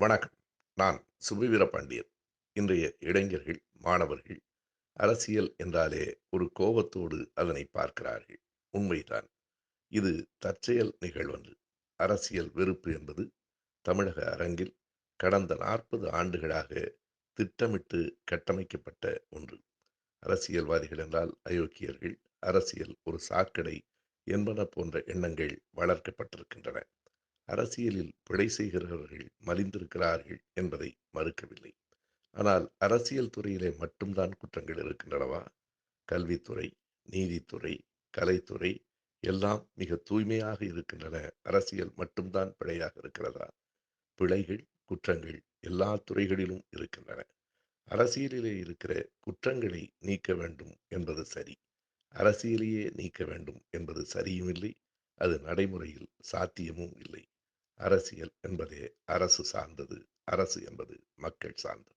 வணக்கம். நான் சுபவீர பாண்டியன் இன்றைய இளைஞர்கள் மாணவர்கள் அரசியல் என்றாலே ஒரு கோபத்தோடு அதனை பார்க்கிறார்கள். உண்மைதான். இது தற்செயல் நிகழ்வன்று. அரசியல் வெறுப்பு என்பது தமிழக அரங்கில் கடந்த நாற்பது ஆண்டுகளாக திட்டமிட்டு கட்டமைக்கப்பட்ட ஒன்று. அரசியல்வாதிகள் என்றால் அயோக்கியர்கள் அரசியல் ஒரு சாக்கடை என்பன போன்ற எண்ணங்கள் வளர்க்கப்பட்டிருக்கின்றன. அரசியலில் பிழை செய்கிறவர்கள் மலிந்திருக்கிறார்கள் என்பதை மறுக்கவில்லை. ஆனால் அரசியல் துறையிலே மட்டும்தான் குற்றங்கள் இருக்கின்றனவா? கல்வித்துறை நீதித்துறை கலைத்துறை எல்லாம் மிக தூய்மையாக இருக்கின்றன. அரசியல் மட்டும்தான் பிழையாக இருக்கிறதா? பிழைகள் குற்றங்கள் எல்லா துறைகளிலும் இருக்கின்றன. அரசியலிலே இருக்கிற குற்றங்களை நீக்க வேண்டும் என்பது சரி. அரசியலையே நீக்க வேண்டும் என்பது சரியும் இல்லை. அது நடைமுறையில் சாத்தியமும் இல்லை. அரசியல் என்பதே அரசு சார்ந்தது அரசு என்பது மக்கள் சார்ந்தது.